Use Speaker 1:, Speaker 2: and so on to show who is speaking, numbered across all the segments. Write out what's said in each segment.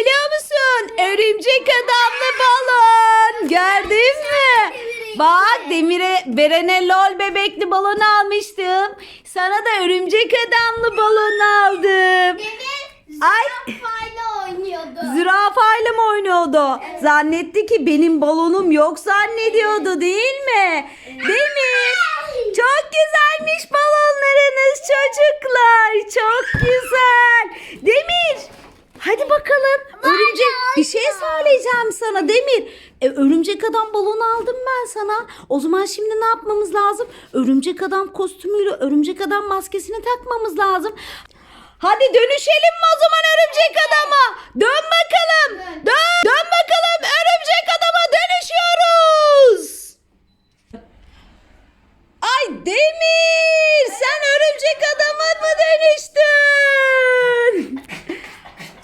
Speaker 1: biliyor musun? Örümcek adamlı balon. Gördün mü? Bak Demir'e Beren'e lol bebekli balon almıştım. Sana da örümcek adamlı balon aldım. Ay.
Speaker 2: zürafayla
Speaker 1: mı oynuyordu? Zannetti ki benim balonum yok zannediyordu değil mi? Demir. Çok güzelmiş balonlarınız çocuklar. Çok güzel. Demir. Hadi bakalım. Örümcek bir şey söyleyeceğim sana Demir. E, örümcek adam balonu aldım ben sana. O zaman şimdi ne yapmamız lazım? Örümcek adam kostümüyle örümcek adam maskesini takmamız lazım. Hadi dönüşelim mi o zaman örümcek adama? Dön bakalım. Dön. Dön bakalım örümcek adama dönüşüyoruz. Ay Demir sen örümcek adama mı dönüştün?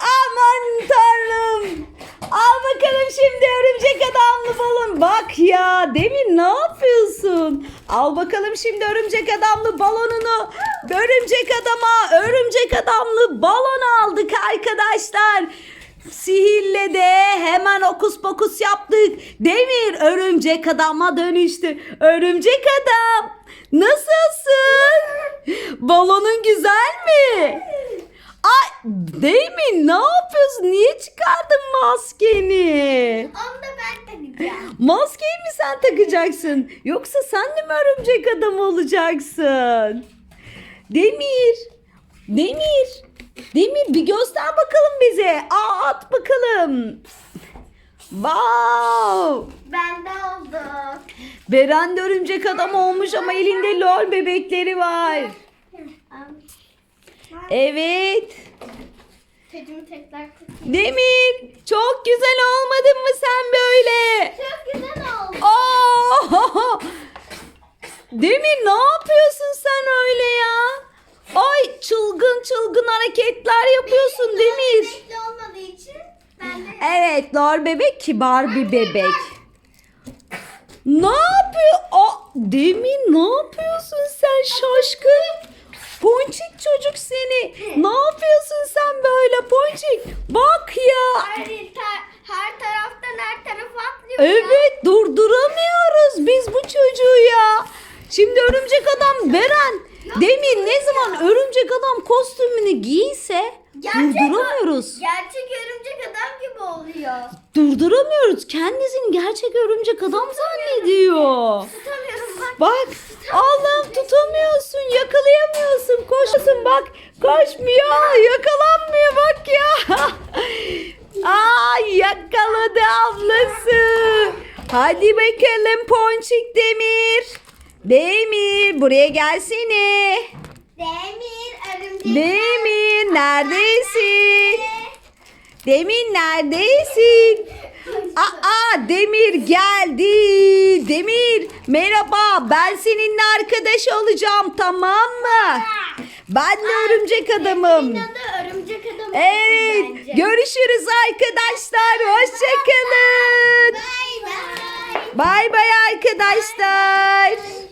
Speaker 1: Aman tanrım. Al bakalım şimdi örümcek adamlı balon. Bak ya Demir ne yapıyorsun? Al bakalım şimdi örümcek adamlı balonunu. Örümcek adama örümcek adamlı balon aldık arkadaşlar. Sihirle de hemen okus pokus yaptık. Demir örümcek adama dönüştü. Örümcek adam nasılsın? Balonun güzel mi? Demir ne yapıyorsun? Niye çıkardın maskeni?
Speaker 2: Onu da ben takacağım.
Speaker 1: Maskeyi mi sen takacaksın? Yoksa sen de mi örümcek adam olacaksın? Demir. Demir. Demir bir göster bakalım bize. Aa at bakalım. Wow.
Speaker 2: Bende oldu.
Speaker 1: Beren de örümcek adam olmuş ama elinde lol bebekleri var. Evet.
Speaker 2: Tacımı tekrar takayım.
Speaker 1: Demir çok güzel olmadın mı sen böyle?
Speaker 2: Çok güzel oldu.
Speaker 1: Aa! Demir ne yapıyorsun sen öyle ya? Ay çılgın çılgın hareketler yapıyorsun Demir.
Speaker 2: Renkli olmadığı için ben de
Speaker 1: Evet lor bebek kibar bir bebek. Ne yapıyor? Aa, Demir ne yapıyorsun sen şaşkın? Ponçik çocuk seni. Ne yapıyorsun sen böyle Ponçik? Bak ya.
Speaker 2: her, her taraftan her tarafa atlıyor. ya.
Speaker 1: Evet durduramıyoruz biz bu çocuğu ya. Şimdi örümcek adam Beren Demir ne zaman örümcek adam kostümünü giyse durduramıyoruz.
Speaker 2: Gerçek örümcek adam gibi oluyor.
Speaker 1: Durduramıyoruz. Kendisini gerçek örümcek adam zannediyor.
Speaker 2: Tutamıyorum bak.
Speaker 1: Allah'ım tutamıyorsun yakalayamıyorsun koşuyorsun bak koşmuyor yakalanmıyor bak ya. Aa yakaladı ablası. Hadi bakalım Ponçik Demir. Demir buraya gelsene.
Speaker 2: Demir örümcek.
Speaker 1: Demir neredesin? Demir neredesin? Aa Demir geldi. Demir merhaba ben seninle arkadaş olacağım tamam mı? Ben de örümcek adamım.
Speaker 2: Örümcek.
Speaker 1: Evet
Speaker 2: bence.
Speaker 1: görüşürüz arkadaşlar. Hoşçakalın.
Speaker 2: Bay bay.
Speaker 1: Bay bay arkadaşlar.